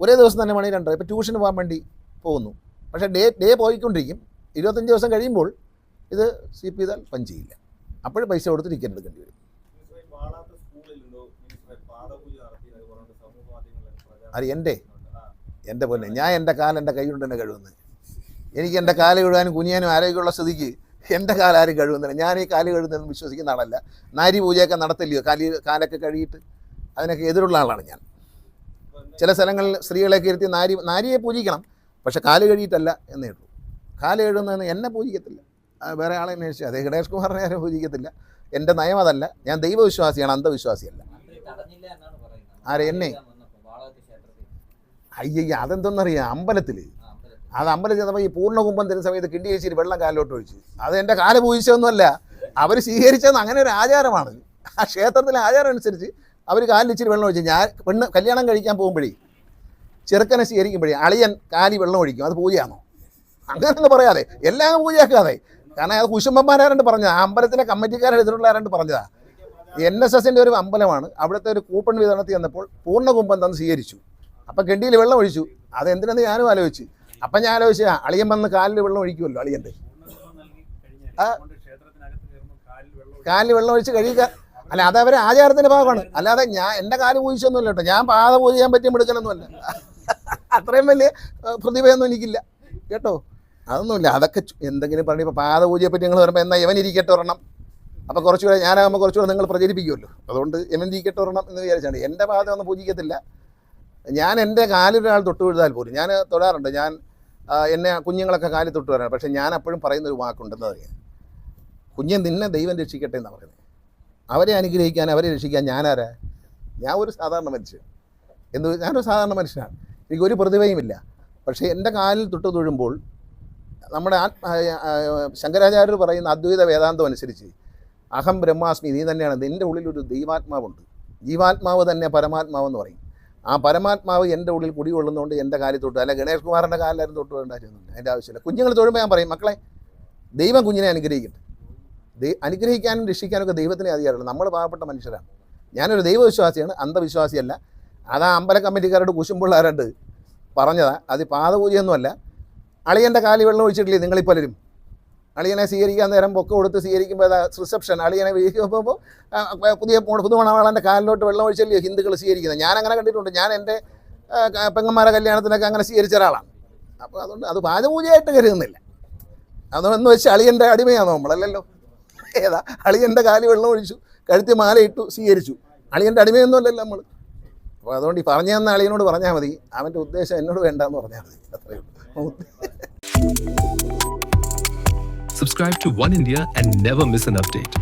ഒരേ ദിവസം തന്നെ മണി രണ്ടര ഇപ്പോൾ ട്യൂഷന് പോകാൻ വേണ്ടി പോകുന്നു. പക്ഷേ ഡേ ഡേ പോയിക്കൊണ്ടിരിക്കും. ഇരുപത്തഞ്ച് ദിവസം കഴിയുമ്പോൾ ഇത് സ്വീപ്പ് ചെയ്താൽ പഞ്ച് ചെയ്യില്ല. അപ്പോഴും പൈസ കൊടുത്ത് ടിക്കറ്റ് എടുക്കേണ്ടി വരും. അത് എന്റെ. എന്റെ പൊന്നെ. ഞാൻ എന്റെ കാലം എന്റെ കൈ കൊണ്ട് തന്നെ കഴുകുന്നത്. എനിക്ക് എന്റെ കാൽ കഴുകാനും കുനിയാനും ആരോഗ്യമുള്ള സ്ഥിതിക്ക് എന്റെ കാലാരും കഴുകുന്നില്ല. ഞാൻ ഈ കാൽ കഴുകുന്നതെന്ന് വിശ്വസിക്കുന്ന ആളല്ല. നാരി പൂജയൊക്കെ നടത്തില്ലയോ? കാലി കാലൊക്കെ കഴുകിയിട്ട് അതിനൊക്കെ എതിരുള്ള ആളാണ് ഞാൻ. ചില സ്ഥലങ്ങളിൽ സ്ത്രീകളെ കീർത്തി നാരി നാരിയെ പൂജിക്കണം. പക്ഷെ കാൽ കഴിയിട്ടല്ല എന്നേ ഉള്ളൂ. കാൽ കഴുകുന്നതെന്ന് എന്നെ പൂജിക്കത്തില്ല. വേറെ ആളെ അന്വേഷിച്ചു അതേ ഗണേഷ് കുമാറിനെ ആരും പൂജിക്കത്തില്ല. എന്റെ നയം അതല്ല. ഞാൻ ദൈവവിശ്വാസിയാണ് അന്ധവിശ്വാസിയല്ല. ആരെ, എന്നെ? അയ്യ അതെന്തെന്നറിയാം? അമ്പലത്തിൽ അമ്പലത്തിൽ അത് അമ്പലം ചെന്നപ്പോൾ ഈ പൂർണകുംഭം തരുന്ന സമയത്ത് കിണ്ടി കഴിച്ചിട്ട് വെള്ളം കാലിലോട്ട് ഒഴിച്ചു അത് എന്റെ കാൽ പൂജിച്ചതൊന്നുമല്ല. അവർ സ്വീകരിച്ചതെന്ന് അങ്ങനെ ഒരു ആചാരമാണ്. ആ ക്ഷേത്രത്തിലെ ആചാരം അനുസരിച്ച് അവർ കാലിൽ ഇച്ചിരി വെള്ളം ഒഴിച്ചു ഞാൻ പെണ്ണ് കല്യാണം കഴിക്കാൻ പോകുമ്പോഴേ ചെറുക്കനെ സ്വീകരിക്കുമ്പോഴേ അളിയൻ കാലി വെള്ളം ഒഴിക്കും. അത് പൂജയാണോ അങ്ങനെയൊന്നും പറയാതെ. എല്ലാം പൂജയാക്കാതെ. കാരണം അത് കുശുംബന്മാരാരണ്ട് പറഞ്ഞത്. അമ്പലത്തിലെ കമ്മിറ്റിക്കാരെ ആരണ്ട് പറഞ്ഞതാ. എൻ എസ് എസിന്റെ ഒരു അമ്പലമാണ്. അവിടുത്തെ ഒരു കൂപ്പൺ വിതരണത്തിൽ വന്നപ്പോൾ പൂർണകുംഭം തന്ന് സ്വീകരിച്ചു. അപ്പം കെണ്ടിയിൽ വെള്ളം ഒഴിച്ചു. അത് എന്തിനെന്ന് ഞാനും ആലോചിച്ചു. അപ്പം ഞാൻ ആലോചിച്ചു അളിയൻ വന്ന് കാലിൽ വെള്ളം ഒഴിക്കുമല്ലോ അളിയന്റെ. കാലിൽ വെള്ളം ഒഴിച്ച് കഴിയുക അല്ല അത് അവരെ ആചാരത്തിന്റെ ഭാഗമാണ്. അല്ലാതെ ഞാൻ എന്റെ കാൽ പൂജിച്ചൊന്നുമില്ല കേട്ടോ. ഞാൻ പാത പൂജ ചെയ്യാൻ പറ്റിയ മിടുക്കനൊന്നുമല്ല. അത്രയും വലിയ പ്രതിഭയൊന്നും എനിക്കില്ല. കേട്ടോ? അതൊന്നുമില്ല. അതൊക്കെ എന്തെങ്കിലും പറഞ്ഞു ഇപ്പോൾ പാത പൂജയെ പറ്റി നിങ്ങൾ പറയുമ്പോൾ എന്നാൽ ഇവൻ ഇരിക്കട്ടെ ഒരെണ്ണം? അപ്പോൾ കുറച്ചുകൂടെ ഞാനാകുമ്പോൾ കുറച്ചുകൂടെ നിങ്ങൾ പ്രചരിപ്പിക്കുമല്ലോ. അതുകൊണ്ട് ഇവൻ ഇരിക്കട്ടെ ഒരെണ്ണം എന്ന് വിചാരിച്ചാണ്. എന്റെ പാത ഒന്നും പൂജിക്കത്തില്ല. ഞാൻ എന്റെ കാലിലൊരാൾ തൊട്ട് വീഴുതാൽ പോലും ഞാൻ തൊടാറുണ്ട്. ഞാൻ എന്നെ കുഞ്ഞുങ്ങളൊക്കെ കാലിൽ തൊട്ട് വരാറുണ്ട്. പക്ഷേ ഞാൻ അപ്പോഴും വാക്കുണ്ടെന്ന് അറിയാം കുഞ്ഞെ നിന്നെ ദൈവം രക്ഷിക്കട്ടെ എന്നാണ് പറയുന്നത്. അവരെ അനുഗ്രഹിക്കാൻ അവരെ രക്ഷിക്കാൻ ഞാനാരാ? ഞാൻ ഒരു സാധാരണ മനുഷ്യൻ. എന്ത് ഞാനൊരു സാധാരണ മനുഷ്യനാണ്. എനിക്ക് ഒരു പ്രതിഭയുമില്ല. പക്ഷേ എന്റെ കാലിൽ തൊട്ട് തൊഴുമ്പോൾ നമ്മുടെ ശങ്കരാചാര്യർ പറയുന്ന അദ്വൈത വേദാന്തം അനുസരിച്ച് അഹം ബ്രഹ്മാസ്മി നീ തന്നെയാണ്. എന്റെ ഉള്ളിൽ ഒരു ദൈവാത്മാവുണ്ട്. ജീവാത്മാവ് തന്നെ പരമാത്മാവെന്ന് പറയും. ആ പരമാത്മാവ് എന്റെ ഉള്ളിൽ കുടികൊള്ളുന്നതുകൊണ്ട് എന്റെ കാലിൽ തൊട്ട് അല്ല ഗണേഷ് കുമാറിന്റെ കാലിലായിരുന്നു തൊട്ട് വേണ്ടായിരുന്നു അതിന്റെ ആവശ്യമില്ല. കുഞ്ഞുങ്ങൾ തൊഴുമ്പോൾ ഞാൻ പറയും മക്കളെ ദൈവം കുഞ്ഞിനെ അനുഗ്രഹിക്കട്ടെ. അനുഗ്രഹിക്കാനും രക്ഷിക്കാനും ഒക്കെ ദൈവത്തിനെ അധികാരമുള്ളൂ. നമ്മൾ പാവപ്പെട്ട മനുഷ്യരാണ്. ഞാനൊരു ദൈവവിശ്വാസിയാണ് അന്ധവിശ്വാസിയല്ല. അത് ആ അമ്പല കമ്മിറ്റിക്കാരോട് കുശുമ്പുള്ളാരുണ്ട് പറഞ്ഞതാ. അത് പാതപൂജയൊന്നുമല്ല അളിയന്റെ കാലി വെള്ളം ഒഴിച്ചിട്ടില്ലേ നിങ്ങളിൽ പലരും അളിയനെ സ്വീകരിക്കാൻ നേരം പൊക്ക കൊടുത്ത് സ്വീകരിക്കുമ്പോൾ റിസപ്ഷൻ. അളിയനെ വീശിയപ്പോൾ പുതിയ പുതുമണവാളന്റെ കാലിലോട്ട് വെള്ളം ഒഴിച്ചല്ലേ ഹിന്ദുക്കൾ സ്വീകരിക്കുന്നത്? ഞാൻ അങ്ങനെ കണ്ടിട്ടുണ്ട്. ഞാൻ എന്റെ പെങ്ങന്മാരെ കല്യാണത്തിനൊക്കെ അങ്ങനെ സ്വീകരിച്ച ഒരാളാണ് അപ്പോൾ അതുകൊണ്ട് അത് പാചപൂജയായിട്ട് കരുതുന്നില്ല. അതെന്ന് വെച്ച് അളിയന്റെ അടിമയാണോ നമ്മളല്ലല്ലോ? ഏതാ? അളിയന്റെ കാലി വെള്ളം ഒഴിച്ചു കഴുത്തി മാലയിട്ടു സ്വീകരിച്ചു. അളിയന്റെ അടിമയൊന്നും അല്ലല്ലോ നമ്മൾ അപ്പോൾ അതുകൊണ്ട് ഈ പറഞ്ഞു തന്ന അളിയനോട് പറഞ്ഞാൽ മതി. അവന്റെ ഉദ്ദേശം എന്നോട് വേണ്ടെന്ന് പറഞ്ഞാൽ മതി. അത്രയേ ഉള്ളൂ. Subscribe to One India and never miss an update.